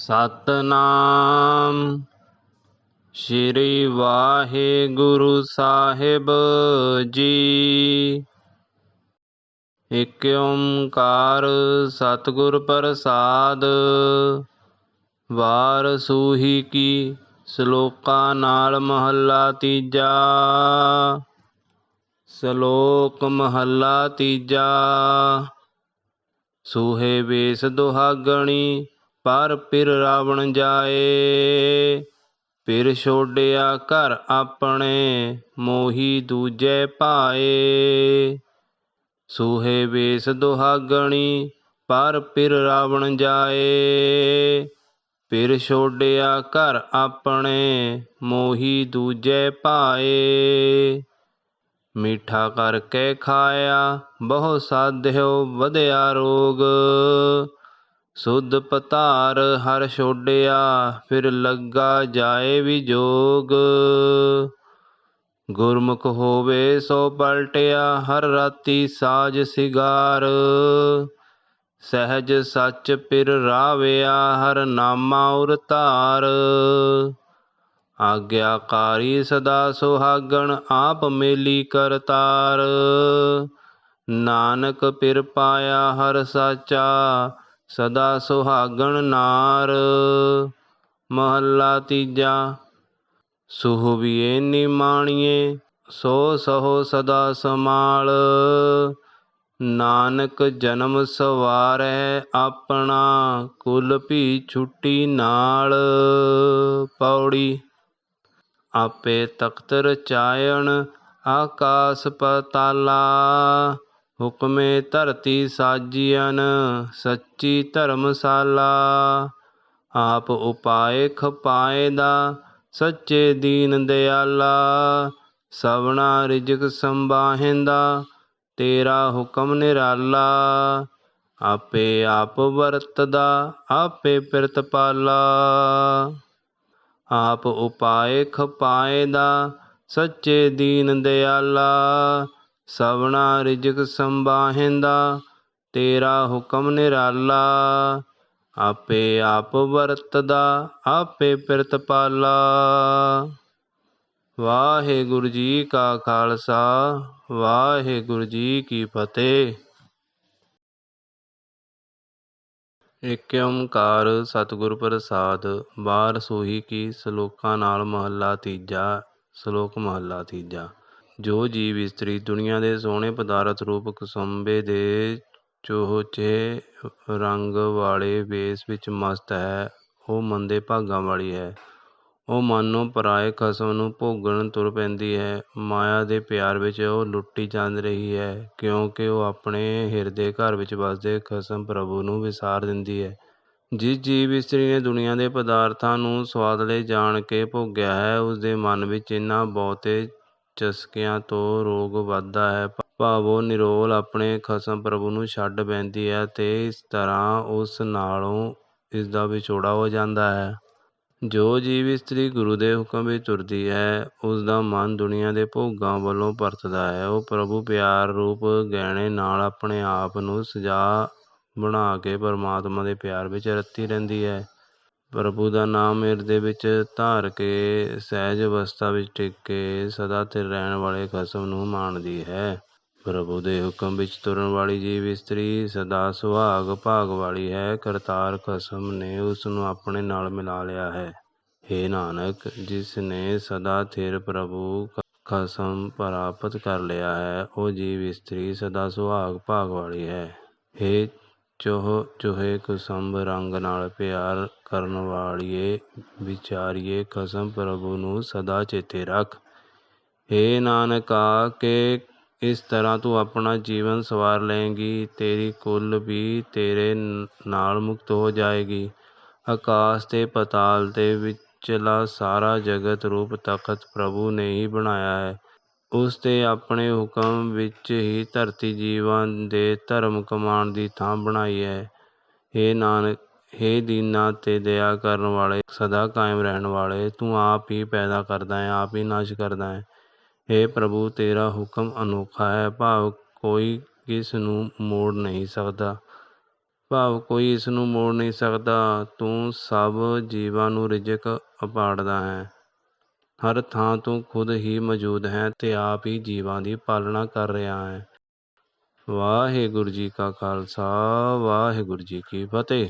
ਸਤਨਾਮ। ਸ਼੍ਰੀ ਵਾਹਿਗੁਰੂ ਸਾਹਿਬ ਜੀ। ਇਕ ਓੰਕਾਰ ਸਤਿਗੁਰ ਪ੍ਰਸਾਦ। ਵਾਰ ਸੂਹੀ ਕੀ ਸ਼ਲੋਕਾਂ ਨਾਲ ਮਹੱਲਾ ਤੀਜਾ। ਸ਼ਲੋਕ ਮਹੱਲਾ ਤੀਜਾ। ਸੂਹੇ ਵੇਸ ਦੁਹਾਗਣੀ ਪਰ ਫਿਰ ਰਾਵਣ ਜਾਏ ਫਿਰ ਛੋੜਿਆ ਘਰ ਆਪਣੇ, ਮੋਹੀ ਦੂਜੇ ਭਾਏ। ਸੂਹੇ ਵੇਸ ਦੁਹਾਗਣੀ, ਪਰ ਪਿਰ ਰਾਵਣ ਜਾਏ ਫਿਰ ਛੋੜਿਆ ਘਰ ਆਪਣੇ, ਮੋਹੀ ਦੂਜੇ ਭਾਏ। ਮਿੱਠਾ ਕਰਕੇ ਖਾਇਆ, ਬਹੁ ਸਾਧਿਓ ਵਧਿਆ ਰੋਗ। ਸੁਧ ਪਤਾਰ ਹਰ ਛੋਡਿਆ, ਫਿਰ ਲੱਗਾ ਜਾਏ ਵੀ ਗੁਰਮੁਖ ਹੋਵੇ ਸੋ ਪਲਟਿਆ, ਹਰ ਰਾਤੀ ਸਾਜ ਸਿਗਾਰ। ਸਹਿਜ ਸੱਚ ਪਿਰ ਰਾਵਿਆ, ਹਰ ਨਾਮਾ ਉਰ ਧਾਰ। ਆਗਿਆਕਾਰੀ ਸਦਾ ਸੁਹਾਗਣ, ਆਪ ਮੇਲੀ ਕਰਤਾਰ ਨਾਨਕ ਪਿਰ ਪਾਇਆ, ਹਰ ਸਾਚਾ ਸਦਾ ਸੁਹਾਗਣ ਨਾਰ, ਮਹੱਲਾ ਤੀਜਾ। ਸੁਹਵੀਏ ਨਿਮਾਣੀਏ ਸੋ ਸਹੋ ਸਦਾ ਸਮਾਲ ਨਾਨਕ ਜਨਮ ਸਵਾਰੈ ਆਪਣਾ, ਕੁਲ ਭੀ ਛੁੱਟੀ ਨਾਲ। ਪੌੜੀ, ਆਪੇ ਤਖਤ ਰਚਾਇਣ ਆਕਾਸ ਪਤਾਲਾ। ਹੁਕਮੇ ਧਰਤੀ ਸਾਜੀਅਨ ਸੱਚੀ ਧਰਮਸ਼ਾਲਾ। ਆਪ ਉਪਾਏ ਖਪਾਏ ਦਾ, ਸੱਚੇ ਦੀਨ ਦਿਆਲਾ। ਸਭਨਾ ਰਿਜਕ ਸੰਬਾਹਿੰਦਾ ਤੇਰਾ ਹੁਕਮ ਨਿਰਾਲਾ। ਆਪੇ ਆਪ ਵਰਤਦਾ, ਆਪੇ ਪਿਰਤਪਾਲਾ ਆਪ ਉਪਾਏ ਖਪਾਏ ਦਾ, ਸੱਚੇ ਦੀਨ ਦਿਆਲਾ। ਸਵਣਾ ਰਿਜਕ ਸੰਬਾਹਿੰਦਾ ਤੇਰਾ ਹੁਕਮ ਨਿਰਾਲਾ। ਆਪੇ ਆਪ ਵਰਤਦਾ, ਆਪੇ ਪਿਰਤ ਪਾਲਾ। ਵਾਹਿਗੁਰੂ ਜੀ ਕਾ ਖਾਲਸਾ, ਵਾਹਿਗੁਰੂ ਜੀ ਕੀ ਫਤਿਹ। ਇਕ ਓੰਕਾਰ ਸਤਿਗੁਰ ਪ੍ਰਸਾਦ ਬਾਰ ਸੋਹੀ ਕੀ ਸ਼ਲੋਕਾਂ ਨਾਲ ਮਹੱਲਾ ਤੀਜਾ, ਸ਼ਲੋਕ ਮਹੱਲਾ ਤੀਜਾ। ਜੋ ਜੀਵ ਇਸਤਰੀ ਦੁਨੀਆ ਦੇ ਸੋਹਣੇ ਪਦਾਰਥ ਰੂਪ ਕਸੁੰਬੇ ਦੇ ਚੋਹਚੇ ਰੰਗ ਵਾਲੇ ਵੇਸ ਵਿੱਚ ਮਸਤ ਹੈ, ਉਹ ਮੰਦੇ ਭਾਗਾਂ ਵਾਲੀ ਹੈ। ਉਹ ਮਾਨੋ ਪਰਾਏ ਖਸਮ ਨੂੰ ਭੋਗਣ ਤੁਰ ਪੈਂਦੀ ਹੈ। ਮਾਇਆ ਦੇ ਪਿਆਰ ਵਿੱਚ ਉਹ ਲੁੱਟੀ ਜਾਂਦ ਰਹੀ ਹੈ, ਕਿਉਂਕਿ ਉਹ ਆਪਣੇ ਹਿਰਦੇ ਘਰ ਵਿੱਚ ਵਸਦੇ ਖਸਮ ਪ੍ਰਭੂ ਨੂੰ ਵਿਸਾਰ ਦਿੰਦੀ ਹੈ। ਜਿਸ ਜੀਵ ਇਸਤਰੀ ਨੇ ਦੁਨੀਆ ਦੇ ਪਦਾਰਥਾਂ ਨੂੰ ਸਵਾਦਲੇ ਜਾਣ ਕੇ ਭੋਗਿਆ ਹੈ ਉਸ ਦੇ ਮਨ ਵਿੱਚ ਇਹਨਾਂ ਬਹੁਤੇ ਚਸਕਿਆਂ ਤੋਂ ਰੋਗ ਵੱਧਦਾ ਹੈ। ਭਾਵੋ ਨਿਰੋਲ ਆਪਣੇ ਖਸਮ ਪ੍ਰਭੂ ਨੂੰ ਛੱਡ ਬੈਂਦੀ ਹੈ ਅਤੇ ਇਸ ਤਰ੍ਹਾਂ ਉਸ ਨਾਲੋਂ ਇਸਦਾ ਵਿਛੋੜਾ ਹੋ ਜਾਂਦਾ ਹੈ। ਜੋ ਜੀਵ ਇਸਤਰੀ ਗੁਰੂ ਦੇ ਹੁਕਮ ਵਿੱਚ ਤੁਰਦੀ ਹੈ ਉਸ ਦਾ ਮਨ ਦੁਨੀਆ ਦੇ ਭੋਗਾਂ ਵੱਲੋਂ ਪਰਤਦਾ ਹੈ। ਉਹ ਪ੍ਰਭੂ ਪਿਆਰ ਰੂਪ ਗਹਿਣੇ ਨਾਲ ਆਪਣੇ ਆਪ ਨੂੰ ਸਜਾ ਬਣਾ ਕੇ ਪਰਮਾਤਮਾ ਦੇ ਪਿਆਰ ਵਿੱਚ ਰਤੀ ਰਹਿੰਦੀ ਹੈ। ਪ੍ਰਭੂ ਦਾ ਨਾਮ ਹਿਰਦੇ ਵਿੱਚ ਧਾਰ ਕੇ ਸਹਿਜ ਅਵਸਥਾ ਵਿੱਚ ਟਿਕ ਕੇ ਸਦਾ ਸਥਿਰ ਰਹਿਣ ਵਾਲੇ ਖਸਮ ਨੂੰ ਮਾਣਦੀ ਹੈ। ਪ੍ਰਭੂ ਦੇ ਹੁਕਮ ਵਿੱਚ ਤੁਰਨ ਵਾਲੀ ਜੀਵ ਇਸਤਰੀ ਸਦਾ ਸੁਹਾਗ ਭਾਗ ਵਾਲੀ ਹੈ। ਕਰਤਾਰ ਖਸਮ ਨੇ ਉਸ ਨੂੰ ਆਪਣੇ ਨਾਲ ਮਿਲਾ ਲਿਆ ਹੈ। ਹੇ ਨਾਨਕ, ਜਿਸ ਨੇ ਸਦਾ ਥਿਰ ਪ੍ਰਭੂ ਖਸਮ ਪ੍ਰਾਪਤ ਕਰ ਲਿਆ ਹੈ, ਉਹ ਜੀਵ ਇਸਤਰੀ ਸਦਾ ਸੁਹਾਗ ਭਾਗ ਵਾਲੀ ਹੈ। ਹੇ ਚੋਹ ਚੋਹੇ ਕੁਸੰਭ ਰੰਗ ਨਾਲ ਪਿਆਰ ਕਰਨ ਵਾਲੀਏ ਵਿਚਾਰੀਏ, ਕਸਮ ਪ੍ਰਭੂ ਨੂੰ ਸਦਾ ਚੇਤੇ ਰੱਖ। ਹੇ ਨਾਨਕਾ, ਕੇ ਇਸ ਤਰ੍ਹਾਂ ਤੂੰ ਆਪਣਾ ਜੀਵਨ ਸਵਾਰ ਲਏਂਗੀ, ਤੇਰੀ ਕੁੱਲ ਵੀ ਤੇਰੇ ਨਾਲ ਮੁਕਤ ਹੋ ਜਾਏਗੀ। ਆਕਾਸ਼ ਤੇ ਪਤਾਲ ਦੇ ਵਿਚਲਾ ਸਾਰਾ ਜਗਤ ਰੂਪ ਤਖਤ ਪ੍ਰਭੂ ਨੇ ਹੀ ਬਣਾਇਆ ਹੈ। ਉਸ ਤੇ ਆਪਣੇ ਹੁਕਮ ਵਿੱਚ ਹੀ ਧਰਤੀ ਜੀਵਾਂ ਦੇ ਧਰਮ ਕਮਾਉਣ ਦੀ ਥਾਂ ਬਣਾਈ ਹੈ। ਹੇ ਨਾਨਕ, ਹੇ ਦੀਨਾ, ਤੇ ਦਇਆ ਕਰਨ ਵਾਲੇ, ਸਦਾ ਕਾਇਮ ਰਹਿਣ ਵਾਲੇ, ਤੂੰ ਆਪ ਹੀ ਪੈਦਾ ਕਰਦਾ ਹੈ, ਆਪ ਹੀ ਨਾਸ਼ ਕਰਦਾ ਹੈ। ਹੇ ਪ੍ਰਭੂ, ਤੇਰਾ ਹੁਕਮ ਅਨੋਖਾ ਹੈ। ਭਾਵ ਕੋਈ ਕਿਸ ਨੂੰ ਮੋੜ ਨਹੀਂ ਸਕਦਾ। ਭਾਵ ਕੋਈ ਇਸ ਨੂੰ ਮੋੜ ਨਹੀਂ ਸਕਦਾ। ਤੂੰ ਸਭ ਜੀਵਾਂ ਨੂੰ ਰਿਜ਼ਕ ਅਪਾੜਦਾ ਹੈ। ਹਰ ਥਾਂ ਤੋਂ ਖੁਦ ਹੀ ਮੌਜੂਦ ਹੈ ਅਤੇ ਆਪ ਹੀ ਜੀਵਾਂ ਦੀ ਪਾਲਣਾ ਕਰ ਰਿਹਾ ਹੈ। ਵਾਹਿਗੁਰੂ ਜੀ ਕਾ ਖਾਲਸਾ, ਵਾਹਿਗੁਰੂ ਜੀ ਕੀ ਫਤਿਹ।